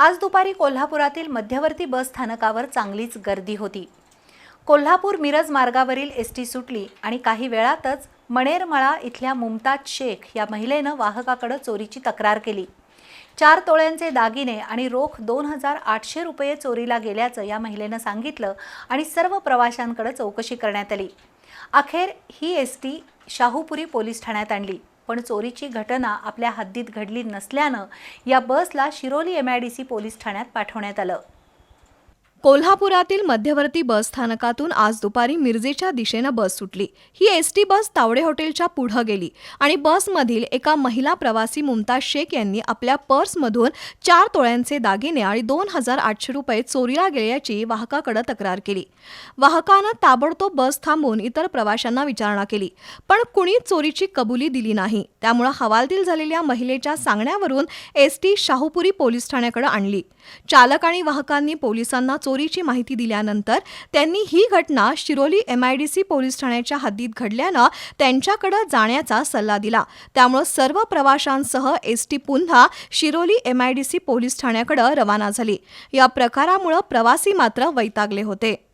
आज दुपारी कोल्हापुरातील मध्यवर्ती बस स्थानकावर चांगलीच गर्दी होती. कोल्हापूर मिरज मार्गावरील एस टी सुटली आणि काही वेळातच मणेरमळा इथल्या मुमताज शेख या महिलेनं वाहकाकडे चोरीची तक्रार केली. चार तोळ्यांचे दागिने आणि रोख दोन हजार आठशे रुपये चोरीला गेल्याचं या महिलेनं सांगितलं आणि सर्व प्रवाशांकडे चौकशी करण्यात आली. अखेर ही एस टी शाहूपुरी पोलीस ठाण्यात आणली. पण चोरीची घटना आपल्या हद्दीत घडली नसल्यानं या बसला Shiroli M I D C police ठाण्यात पाठवण्यात आलं. कोल्हापुरातील मध्यवर्ती बस स्थानकातून आज दुपारी मिरजेच्या दिशेनं बस सुटली. ही एस टी बस तावडे हॉटेलच्या पुढं गेली आणि बसमधील एका महिला प्रवासी मुमताज शेख यांनी आपल्या पर्समधून चार तोळ्यांचे दागिने आणि दोन हजार आठशे रुपये चोरीला गेल्याची वाहकाकडे तक्रार केली. वाहकानं ताबडतोब बस थांबवून इतर प्रवाशांना विचारणा केली पण कुणी चोरीची कबुली दिली नाही. त्यामुळे हवालदिल झालेल्या महिलेच्या सांगण्यावरून एस टी शाहूपुरी पोलीस ठाण्याकडे आणली. चालक आणि वाहकांनी पोलिसांना चोरीची माहिती दिल्यानंतर त्यांनी ही घटना शिरोली एमआयडीसी पोलीस ठाण्याच्या हद्दीत घडल्यानं त्यांच्याकडे जाण्याचा सल्ला दिला. त्यामुळे सर्व प्रवाशांसह एस टी पुन्हा शिरोली एमआयडीसी पोलीस ठाण्याकडे रवाना झाली. या प्रकारामुळे प्रवासी मात्र वैतागले होते.